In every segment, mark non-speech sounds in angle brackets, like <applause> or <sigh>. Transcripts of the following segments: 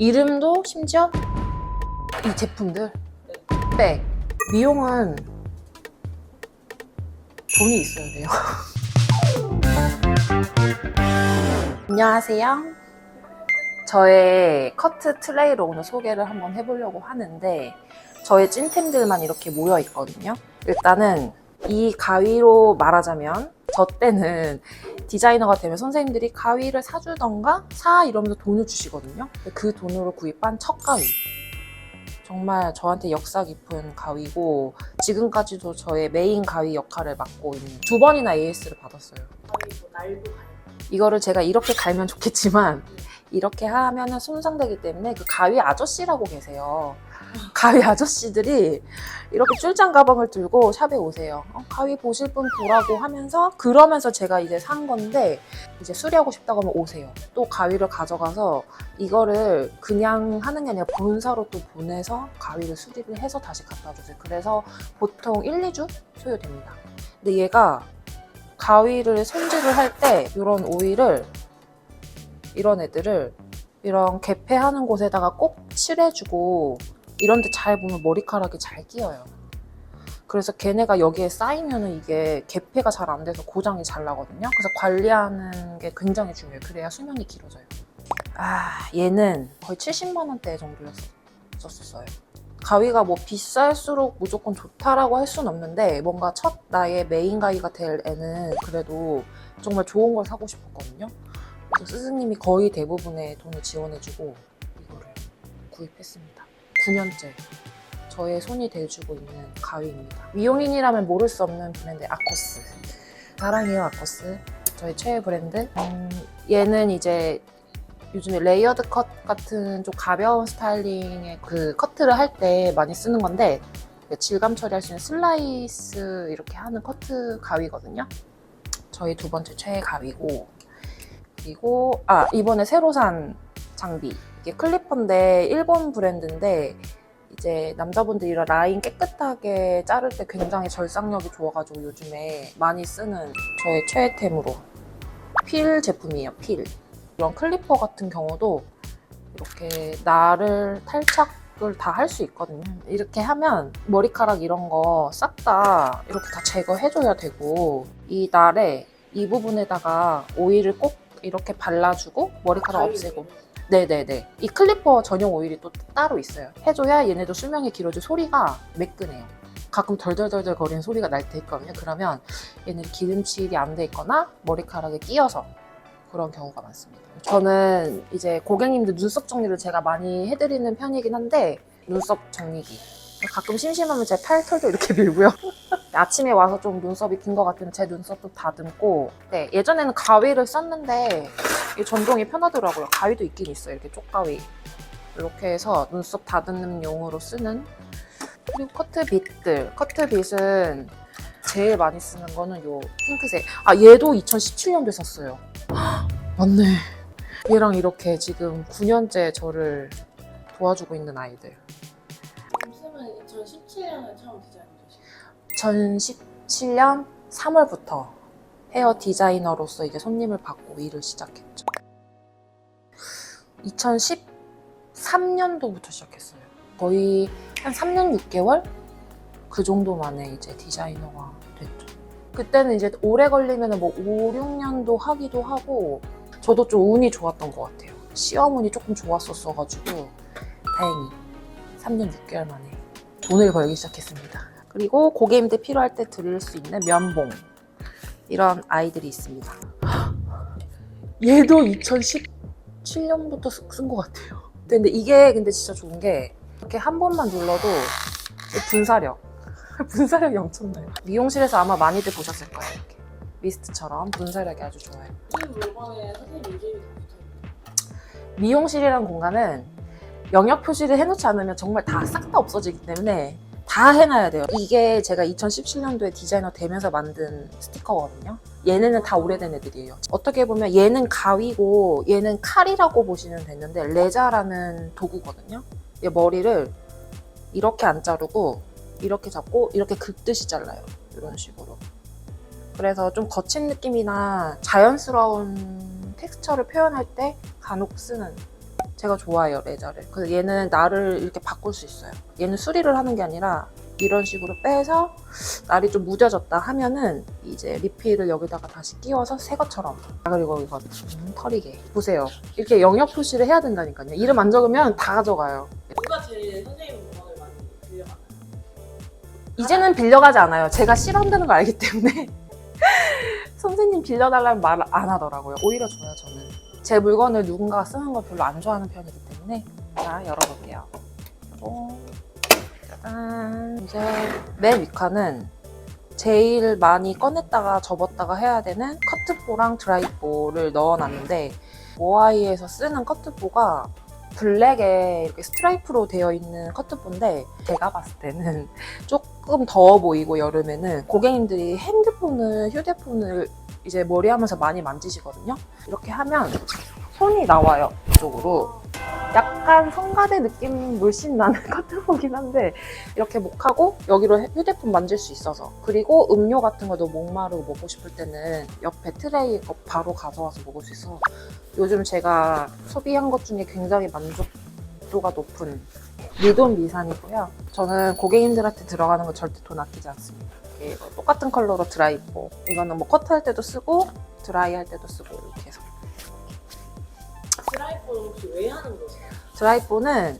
이름도 심지어 이 제품들 백 미용은 돈이 있어야 돼요. <laughs> 안녕하세요. 저의 커트 트레이를 오늘 소개를 한번 해보려고 하는데 저의 찐템들만 이렇게 모여 있거든요. 일단은 이 가위로 말하자면 저 때는 디자이너가 되면 선생님들이 가위를 사주던가 사 이러면서 돈을 주시거든요. 그 돈으로 구입한 첫 가위. 정말 저한테 역사 깊은 가위고 지금까지도 저의 메인 가위 역할을 맡고 있는 두 번이나 AS를 받았어요. 이거를 제가 이렇게 갈면 좋겠지만 이렇게 하면은 손상되기 때문에 그 가위 아저씨라고 계세요. 가위 아저씨들이 이렇게 쫄짱 가방을 들고 샵에 오세요. 어, 가위 보실 분 보라고 하면서 그러면서 제가 이제 산 건데 이제 수리하고 싶다고 하면 오세요. 또 가위를 가져가서 이거를 그냥 하는 게 아니라 본사로 또 보내서 가위를 수리를 해서 다시 갖다 주세요. 그래서 보통 1, 2주 소요됩니다. 근데 얘가 가위를 손질을 할 때 이런 오일을 이런 애들을 이런 개폐하는 곳에다가 꼭 칠해주고 이런 데 잘 보면 머리카락이 잘 끼어요. 그래서 걔네가 여기에 쌓이면은 이게 개폐가 잘 안 돼서 고장이 잘 나거든요. 그래서 관리하는 게 굉장히 중요해요. 그래야 수명이 길어져요. 아, 얘는 거의 70만 원대 정도였었어요. 가위가 뭐 비쌀수록 무조건 좋다라고 할 수는 없는데 뭔가 첫 나의 메인 가위가 될 애는 그래도 정말 좋은 걸 사고 싶었거든요. 그래서 스승님이 거의 대부분의 돈을 지원해주고 이거를 구입했습니다. 9년째 저의 손이 돼주고 있는 가위입니다. 미용인이라면 모를 수 없는 브랜드 아코스. 사랑해요 아코스. 저의 최애 브랜드. 음, 얘는 이제 요즘에 레이어드 컷 같은 좀 가벼운 스타일링의 그 커트를 할 때 많이 쓰는 건데 질감 처리할 수 있는 슬라이스 이렇게 하는 커트 가위거든요. 저희 두 번째 최애 가위고 그리고 아 이번에 새로 산 장비 이게 클리퍼인데 일본 브랜드인데 이제 남자분들이 이런 라인 깨끗하게 자를 때 굉장히 절삭력이 좋아가지고 요즘에 많이 쓰는 저의 최애템으로 필 제품이에요 필 이런 클리퍼 같은 경우도 이렇게 나를 탈착을 다 할 수 있거든요. 이렇게 하면 머리카락 이런 거 싹 다 이렇게 다 제거해줘야 되고 이 날에 이 부분에다가 오일을 꼭 이렇게 발라주고 머리카락 없애고 네네네 이 클리퍼 전용 오일이 또 따로 있어요. 해줘야 얘네도 수명이 길어지고 소리가 매끈해요. 가끔 덜덜덜덜 거리는 소리가 날 때 있거든요. 그러면 얘는 기름칠이 안 돼 있거나 머리카락에 끼어서 그런 경우가 많습니다. 저는 이제 고객님들 눈썹 정리를 제가 많이 해드리는 편이긴 한데 눈썹 정리기 가끔 심심하면 제 팔털도 이렇게 밀고요. <laughs> 아침에 와서 좀 눈썹이 긴 것 같으면 제 눈썹 도 다듬고 네, 예전에는 가위를 썼는데 이 전동이 편하더라고요. 가위도 있긴 있어요. 이렇게 쪽가위 이렇게 해서 눈썹 다듬는 용으로 쓰는 그리고 커트빗들 커트빗은 제일 많이 쓰는 거는 요 핑크색 아 얘도 2017년도에 샀어요 <gasps> 맞네. 얘랑 이렇게 지금 9년째 저를 도와주고 있는 아이들. 쌤은 2017년에 처음 디자인 되시고 2017년 3월부터 헤어 디자이너로서 이제 손님을 받고 일을 시작했죠. 2013년도부터 시작했어요. 거의 한 3년 6개월? 그 정도 만에 이제 디자이너가 됐죠. 그때는 이제 오래 걸리면 뭐 5, 6년도 하기도 하고 저도 좀 운이 좋았던 것 같아요. 시어머니 조금 좋았었어가지고 다행히 3년 6개월 만에 돈을 벌기 시작했습니다. 그리고 고객님들 필요할 때 드릴 수 있는 면봉 이런 아이들이 있습니다. 얘도 2017년부터 쓴 것 같아요. 근데 이게 근데 진짜 좋은 게 이렇게 한 번만 눌러도 분사력 <laughs> 분사력이 엄청나요. 미용실에서 아마 많이들 보셨을 거예요. 이렇게 미스트처럼 분사력이 아주 좋아요. 이 물건에 선생님 이름이. 미용실이란 공간은 영역 표시를 해놓지 않으면 정말 다 싹 다 없어지기 때문에 다 해놔야 돼요. 이게 제가 2017년도에 디자이너 되면서 만든 스티커거든요. 얘네는 다 오래된 애들이에요. 어떻게 보면 얘는 가위고 얘는 칼이라고 보시면 되는데 레자라는 도구거든요. 얘 머리를 이렇게 안 자르고 이렇게 잡고 이렇게 긁듯이 잘라요. 이런 식으로. 그래서 좀 거친 느낌이나 자연스러운 텍스처를 표현할 때 간혹 쓰는 제가 좋아해요 레저를. 그래서 얘는 날을 이렇게 바꿀 수 있어요. 얘는 수리를 하는 게 아니라 이런 식으로 빼서 날이 좀 무뎌졌다 하면은 이제 리필을 여기다가 다시 끼워서 새 것처럼. 아, 그리고 이거 음, 털이게 보세요. 이렇게 영역 표시를 해야 된다니까요. 이름 안 적으면 다 가져가요. 누가 제일 선생님 물건을 많이 빌려가나요? 이제는 빌려가지 않아요. 제가 싫어한다는 걸 알기 때문에 <laughs> 선생님 빌려달라는 말 안 하더라고요. 오히려 줘요 저는. 제 물건을 누군가가 쓰는 걸 별로 안 좋아하는 편이기 때문에 자 열어볼게요. 오, 짜잔. 이제 맨 윗칸은 제일 많이 꺼냈다가 접었다가 해야 되는 커트보랑 드라이보를 넣어놨는데 모아이에서 쓰는 커트보가 블랙에 이렇게 스트라이프로 되어 있는 커트보인데 제가 봤을 때는 <laughs> 조금 더워 보이고 여름에는 고객님들이 핸드폰을 휴대폰을 이제 머리 하면서 많이 만지시거든요. 이렇게 하면 손이 나와요. 이쪽으로. 약간 성가대 느낌 물씬 나는 <laughs> 커트보긴 한데 이렇게 목하고 여기로 휴대폰 만질 수 있어서 그리고 음료 같은 거도 목마르고 먹고 싶을 때는 옆에 트레이 거 바로 가져와서 먹을 수 있어 요즘 제가 소비한 것 중에 굉장히 만족도가 높은 미돈 미산이고요 저는 고객님들한테 들어가는 거 절대 돈 아끼지 않습니다 이거 똑같은 컬러로 드라이보 이거는 뭐 커트할 때도 쓰고 드라이 할 때도 쓰고 이렇게 해서 드라이브는 혹시 왜 하는 거세요? 드라이보는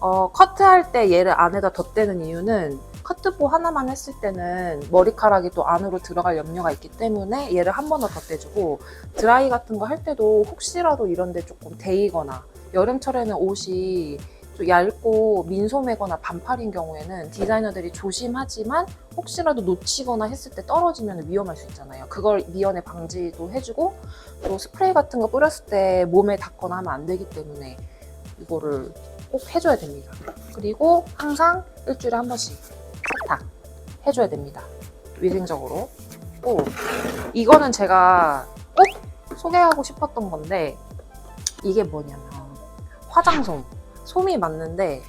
어, 커트할 때 얘를 안에다 덧대는 이유는 커트보 하나만 했을 때는 머리카락이 또 안으로 들어갈 염려가 있기 때문에 얘를 한 번 더 덧대주고 드라이 같은 거 할 때도 혹시라도 이런 데 조금 데이거나 여름철에는 옷이 좀 얇고 민소매거나 반팔인 경우에는 디자이너들이 조심하지만 혹시라도 놓치거나 했을 때 떨어지면 위험할 수 있잖아요. 그걸 미연에 방지도 해주고 또 스프레이 같은 거 뿌렸을 때 몸에 닿거나 하면 안 되기 때문에 이거를 꼭 해줘야 됩니다. 그리고 항상 일주일에 한 번씩 세탁 해줘야 됩니다. 위생적으로. 또 이거는 제가 꼭 소개하고 싶었던 건데 이게 뭐냐면 화장솜. 솜이 맞는데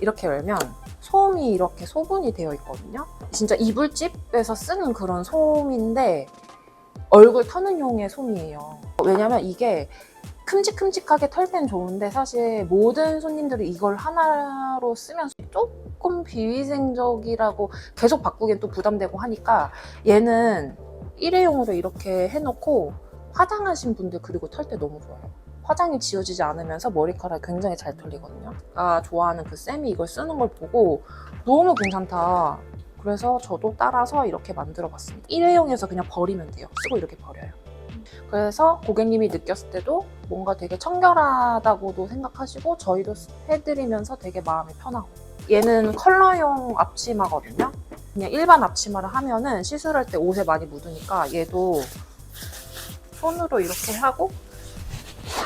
이렇게 열면 솜이 이렇게 소분이 되어 있거든요. 진짜 이불집에서 쓰는 그런 솜인데 얼굴 터는 용의 솜이에요. 왜냐면 이게 큼직큼직하게 털땐 좋은데 사실 모든 손님들이 이걸 하나로 쓰면 조금 비위생적이라고 계속 바꾸기엔 또 부담되고 하니까 얘는 일회용으로 이렇게 해놓고 화장하신 분들 그리고 털 때 너무 좋아요. 화장이 지워지지 않으면서 머리카락이 굉장히 잘 털리거든요. 아 좋아하는 그 쌤이 이걸 쓰는 걸 보고 너무 괜찮다. 그래서 저도 따라서 이렇게 만들어 봤습니다. 일회용에서 그냥 버리면 돼요. 쓰고 이렇게 버려요. 그래서 고객님이 느꼈을 때도 뭔가 되게 청결하다고도 생각하시고 저희도 해드리면서 되게 마음이 편하고 얘는 컬러용 앞치마거든요. 그냥 일반 앞치마를 하면은 시술할 때 옷에 많이 묻으니까 얘도 손으로 이렇게 하고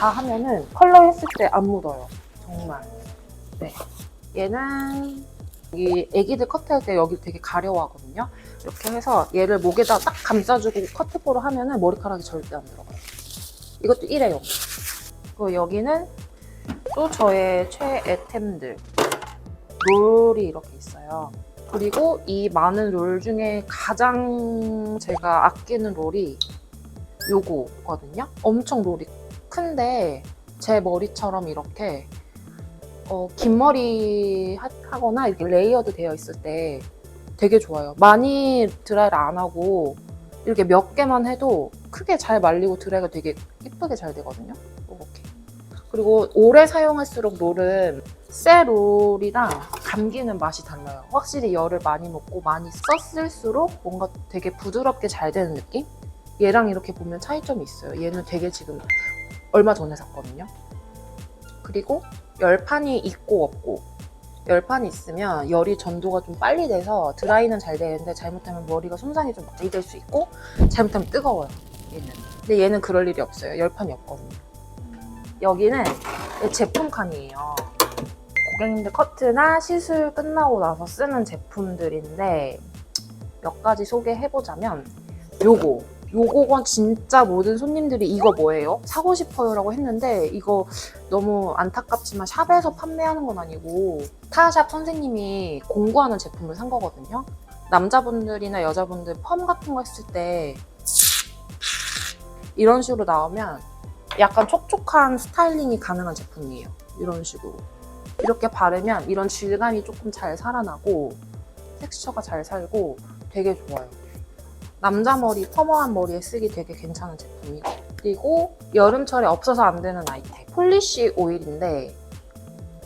다 하면은 컬러 했을 때 안 묻어요. 정말. 네. 얘는 여기 애기들 커트할 때 여기 되게 가려워하거든요. 이렇게 해서 얘를 목에다 딱 감싸주고 커트볼로 하면은 머리카락이 절대 안 들어가요. 이것도 일회용. 그리고 여기는 또 저의 최애템들. 롤이 이렇게 있어요. 그리고 이 많은 롤 중에 가장 제가 아끼는 롤이 요거거든요. 엄청 롤이 큰데 제 머리처럼 이렇게 어, 긴 머리 하, 하거나 이렇게 레이어드 되어 있을 때 되게 좋아요. 많이 드라이를 안 하고 이렇게 몇 개만 해도 크게 잘 말리고 드라이가 되게 이쁘게 잘 되거든요. 이렇게. 그리고 오래 사용할수록 롤은 새 롤이랑 감기는 맛이 달라요. 확실히 열을 많이 먹고 많이 썼을수록 뭔가 되게 부드럽게 잘 되는 느낌? 얘랑 이렇게 보면 차이점이 있어요. 얘는 되게 지금 얼마 전에 샀거든요. 그리고 열판이 있고 없고 열판이 있으면 열이 전도가 좀 빨리 돼서 드라이는 잘 되는데 잘못하면 머리가 손상이 좀 많이 될 수 있고 잘못하면 뜨거워요 얘는. 근데 얘는 그럴 일이 없어요. 열판이 없거든요. 여기는 제품 칸이에요. 고객님들 커트나 시술 끝나고 나서 쓰는 제품들인데 몇 가지 소개해보자면 요거 요거건 진짜 모든 손님들이 이거 뭐예요? 사고 싶어요 라고 했는데 이거 너무 안타깝지만 샵에서 판매하는 건 아니고 타샵 선생님이 공구하는 제품을 산 거거든요. 남자분들이나 여자분들 펌 같은 거 했을 때 이런 식으로 나오면 약간 촉촉한 스타일링이 가능한 제품이에요. 이런 식으로. 이렇게 바르면 이런 질감이 조금 잘 살아나고 텍스처가 잘 살고 되게 좋아요. 남자 머리, 퍼머한 머리에 쓰기 되게 괜찮은 제품이고 그리고 여름철에 없어서 안 되는 아이템 폴리쉬 오일인데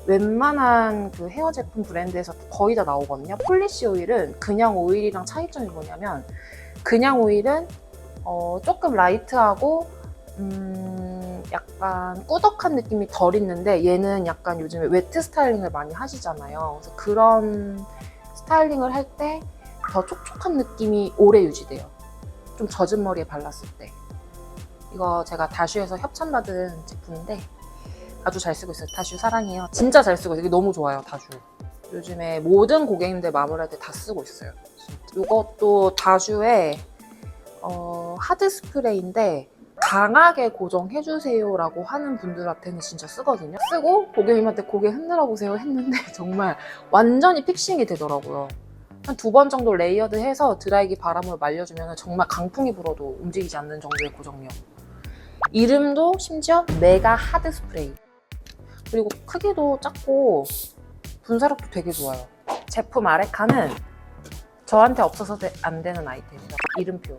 웬만한 그 헤어 제품 브랜드에서 거의 다 나오거든요. 폴리쉬 오일은 그냥 오일이랑 차이점이 뭐냐면 그냥 오일은 어, 조금 라이트하고 음, 약간 꾸덕한 느낌이 덜 있는데 얘는 약간 요즘에 웨트 스타일링을 많이 하시잖아요. 그래서 그런 스타일링을 할때 더 촉촉한 느낌이 오래 유지돼요. 좀 젖은 머리에 발랐을 때. 이거 제가 다슈에서 협찬받은 제품인데 아주 잘 쓰고 있어요. 다슈 사랑해요. 진짜 잘 쓰고 있어요. 이게 너무 좋아요, 다슈. 요즘에 모든 고객님들 마무리할 때 다 쓰고 있어요. 이것도 다슈의 어, 하드 스프레이인데 강하게 고정해주세요라고 하는 분들한테는 진짜 쓰거든요. 쓰고 고객님한테 고개 흔들어 보세요 했는데 <laughs> 정말 완전히 픽싱이 되더라고요. 한 두 번 정도 레이어드 해서 드라이기 바람으로 말려주면 정말 강풍이 불어도 움직이지 않는 정도의 고정력. 이름도 심지어 메가 하드 스프레이. 그리고 크기도 작고 분사력도 되게 좋아요. 제품 아레카는 저한테 없어서 되- 안 되는 아이템이다. 이름표.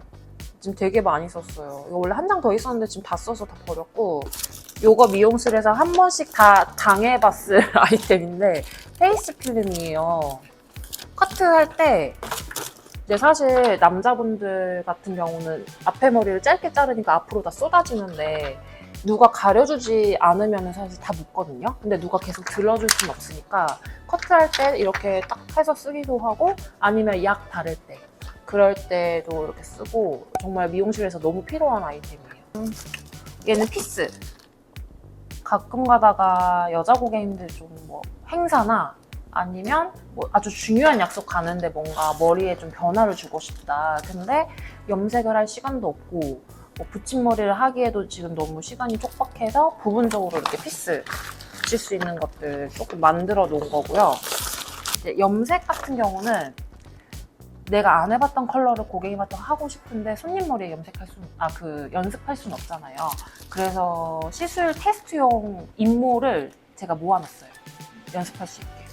지금 되게 많이 썼어요. 이거 원래 한 장 더 있었는데 지금 다 써서 다 버렸고 요거 미용실에서 한 번씩 다 당해봤을 <laughs> 아이템인데 페이스 필름이에요. 커트 할 때 이제 사실 남자분들 같은 경우는 앞에 머리를 짧게 자르니까 앞으로 다 쏟아지는데 누가 가려주지 않으면 사실 다 묻거든요. 근데 누가 계속 들어줄 수는 없으니까 커트할 때 이렇게 딱 해서 쓰기도 하고 아니면 약 바를 때 그럴 때도 이렇게 쓰고 정말 미용실에서 너무 필요한 아이템이에요. 얘는 피스. 가끔 가다가 여자 고객님들 좀 뭐 행사나 아니면 뭐 아주 중요한 약속 가는데 뭔가 머리에 좀 변화를 주고 싶다. 근데 염색을 할 시간도 없고 뭐 붙임머리를 하기에도 지금 너무 시간이 촉박해서 부분적으로 이렇게 피스 붙일 수 있는 것들 조금 만들어 놓은 거고요. 염색 같은 경우는 내가 안 해봤던 컬러를 고객님한테 하고 싶은데 손님 머리에 염색할 수, 아, 그, 연습할 수는 없잖아요. 그래서 시술 테스트용 인모를 제가 모아놨어요. 연습할 수 있게.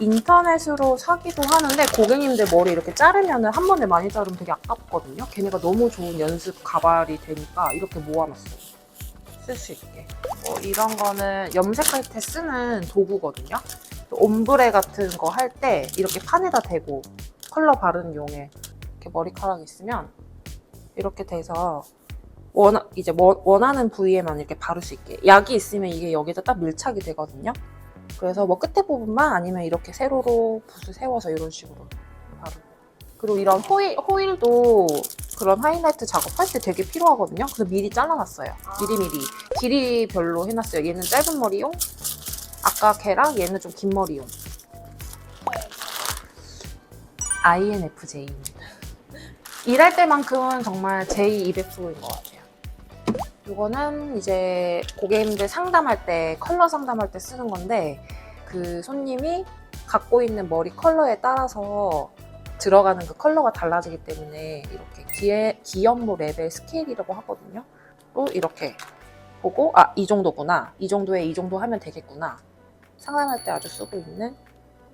인터넷으로 사기도 하는데 고객님들 머리 이렇게 자르면 한 번에 많이 자르면 되게 아깝거든요. 걔네가 너무 좋은 연습 가발이 되니까 이렇게 모아놨어요. 쓸 수 있게. 뭐 이런 거는 염색할 때 쓰는 도구거든요. 옴브레 같은 거 할 때 이렇게 판에다 대고 컬러 바르는 용에 이렇게 머리카락 있으면 이렇게 돼서 원 이제 뭐- 원하는 부위에만 이렇게 바를 수 있게 약이 있으면 이게 여기다 딱 밀착이 되거든요. 그래서 뭐 끝에 부분만 아니면 이렇게 세로로 붓을 세워서 이런 식으로 바르고 그리고 이런 호일 호일도 그런 하이라이트 작업할 때 되게 필요하거든요. 그래서 미리 잘라놨어요. 미리미리 길이별로 해놨어요. 얘는 짧은 머리용, 아까 걔랑 얘는 좀 긴 머리용. INFJ입니다. <laughs> 일할 때만큼은 정말 제200%인 것 같아요. 이거는 이제 고객님들 상담할 때, 컬러 상담할 때 쓰는 건데, 그 손님이 갖고 있는 머리 컬러에 따라서 들어가는 그 컬러가 달라지기 때문에 이렇게 기에, 기연모 레벨 스케일이라고 하거든요. 또 이렇게 보고, 아, 이 정도구나. 이 정도에 이 정도 하면 되겠구나. 상담할 때 아주 쓰고 있는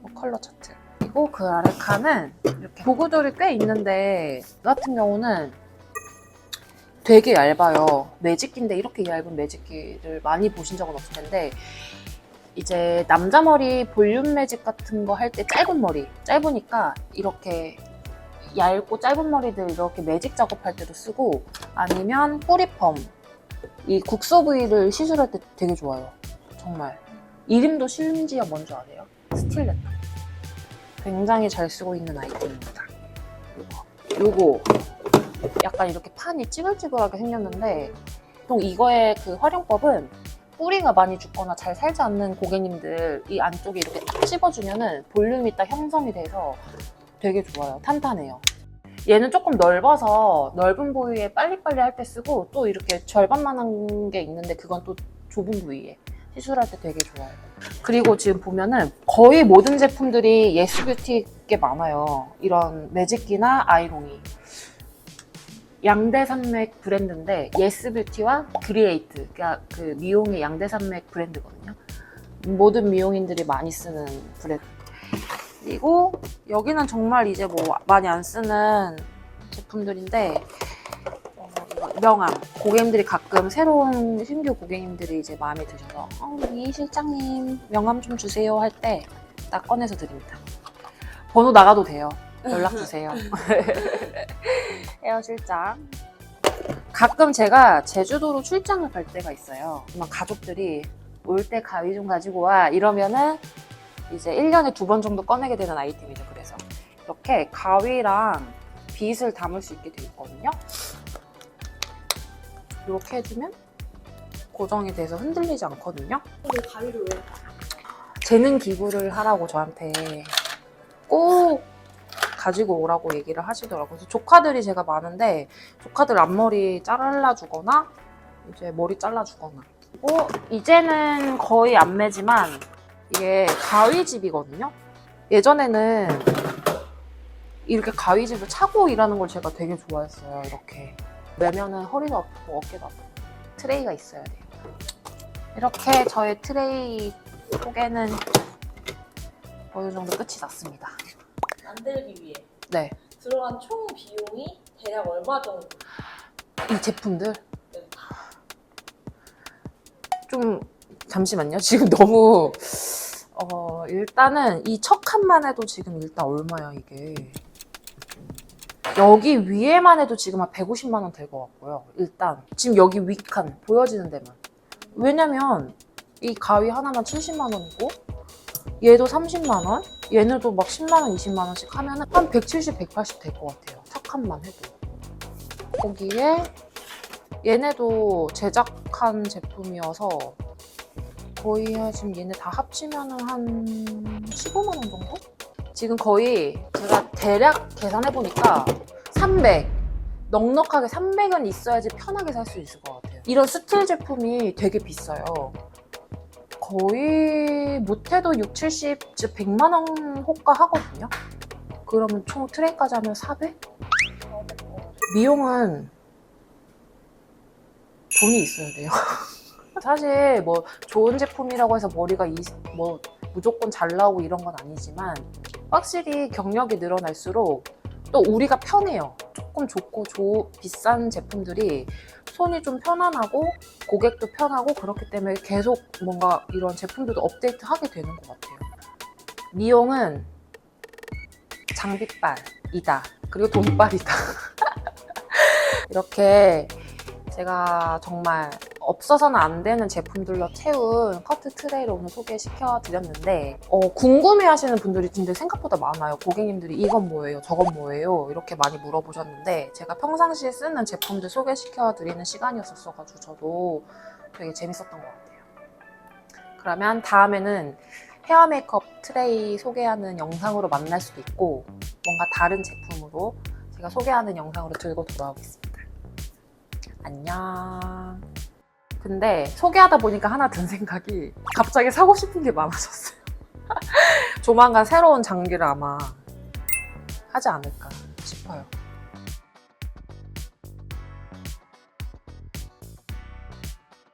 뭐 컬러 차트. 그리고 그 아래 칸은 이렇게 도구들이 꽤 있는데 저 같은 경우는 되게 얇아요. 매직기인데 이렇게 얇은 매직기를 많이 보신 적은 없을 텐데 이제 남자 머리 볼륨 매직 같은 거 할 때 짧은 머리 짧으니까 이렇게 얇고 짧은 머리들 이렇게 매직 작업할 때도 쓰고 아니면 뿌리펌 이 국소 부위를 시술할 때 되게 좋아요. 정말 이름도 심지어 뭔지 아세요? 스틸레터. 굉장히 잘 쓰고 있는 아이템입니다. 요거. 약간 이렇게 판이 찌글찌글하게 생겼는데 보통 이거의 그 활용법은 뿌리가 많이 죽거나 잘 살지 않는 고객님들 이 안쪽에 이렇게 딱 씹어주면은 볼륨이 딱 형성이 돼서 되게 좋아요. 탄탄해요. 얘는 조금 넓어서 넓은 부위에 빨리빨리 할 때 쓰고 또 이렇게 절반만한 게 있는데 그건 또 좁은 부위에 시술할 때 되게 좋아요. 그리고 지금 보면은 거의 모든 제품들이 예스뷰티 게 많아요. 이런 매직기나 아이롱이. 양대 산맥 브랜드인데 예스뷰티와 그리에이트 그러니까 그 미용의 양대 산맥 브랜드거든요. 모든 미용인들이 많이 쓰는 브랜드. 그리고 여기는 정말 이제 뭐 많이 안 쓰는 제품들인데 어, 명함 고객님들이 가끔 새로운 신규 고객님들이 이제 마음에 드셔서 어, 이 실장님 명함 좀 주세요 할 때 딱 꺼내서 드립니다. 번호 나가도 돼요. 연락 주세요. <laughs> <laughs> 헤어 실장. 가끔 제가 제주도로 출장을 갈 때가 있어요. 막 가족들이 올 때 가위 좀 가지고 와 이러면은 이제 1년에 두 번 정도 꺼내게 되는 아이템이죠. 그래서 이렇게 가위랑 빗을 담을 수 있게 되어 있거든요. 이렇게 해주면 고정이 돼서 흔들리지 않거든요. 근데 가위를 왜? 재능 기부를 하라고 저한테 꼭 가지고 오라고 얘기를 하시더라고요. 그래서 조카들이 제가 많은데 조카들 앞머리 잘라주거나 이제 머리 잘라주거나 그리고 이제는 거의 안 매지만 이게 가위집이거든요. 예전에는 이렇게 가위집을 차고 일하는 걸 제가 되게 좋아했어요. 이렇게 매면은 허리도 아프고 어깨도 아프고 트레이가 있어야 돼요. 이렇게 저의 트레이 소개는 어느 정도 끝이 났습니다. 만들기 위해 네, 들어간 총 비용이 대략 얼마 정도? 이 제품들 네. 좀 잠시만요. <laughs> 지금 너무 어 일단은 이 첫 칸만 해도 지금 일단 얼마야 이게 여기 위에만 해도 지금 한 150만 원 될 것 같고요. 일단 지금 여기 위 칸 보여지는 데만 왜냐면 이 가위 하나만 70만 원이고 얘도 30만 원, 얘네도 막 10만 원, 20만 원씩 하면은 한 170, 180 될 것 같아요. 첫 칸만 해도 거기에 얘네도 제작한 제품이어서 거의 한 지금 얘네 다 합치면은 한 15만 원 정도? 지금 거의 제가 대략 계산해 보니까 300 넉넉하게 300은 있어야지 편하게 살 수 있을 것 같아요. 이런 스틸 제품이 되게 비싸요. 거의 못해도 6, 70, 100만 원 호가 하거든요. 그러면 총 트레이까지 하면 400? 미용은 돈이 있어야 돼요. <laughs> 사실 뭐 좋은 제품이라고 해서 머리가 이, 뭐 무조건 잘 나오고 이런 건 아니지만 확실히 경력이 늘어날수록 또 우리가 편해요. 조금 좋고 조, 비싼 제품들이 손이 좀 편안하고 고객도 편하고 그렇기 때문에 계속 뭔가 이런 제품들도 업데이트 하게 되는 것 같아요. 미용은 장비빨이다. 그리고 돈빨이다. <laughs> 이렇게 제가 정말 없어서는 안 되는 제품들로 채운 커트 트레이를 오늘 소개시켜 드렸는데 어, 궁금해 하시는 분들이 진짜 생각보다 많아요. 고객님들이 이건 뭐예요? 저건 뭐예요? 이렇게 많이 물어보셨는데 제가 평상시에 쓰는 제품들 소개시켜 드리는 시간이었었어가지고 저도 되게 재밌었던 것 같아요. 그러면 다음에는 헤어 메이크업 트레이 소개하는 영상으로 만날 수도 있고 뭔가 다른 제품으로 제가 소개하는 영상으로 들고 돌아오겠습니다. 안녕. 근데 소개하다 보니까 하나 든 생각이 갑자기 사고 싶은 게 많아졌어요. <laughs> 조만간 새로운 장기를 아마 하지 않을까 싶어요.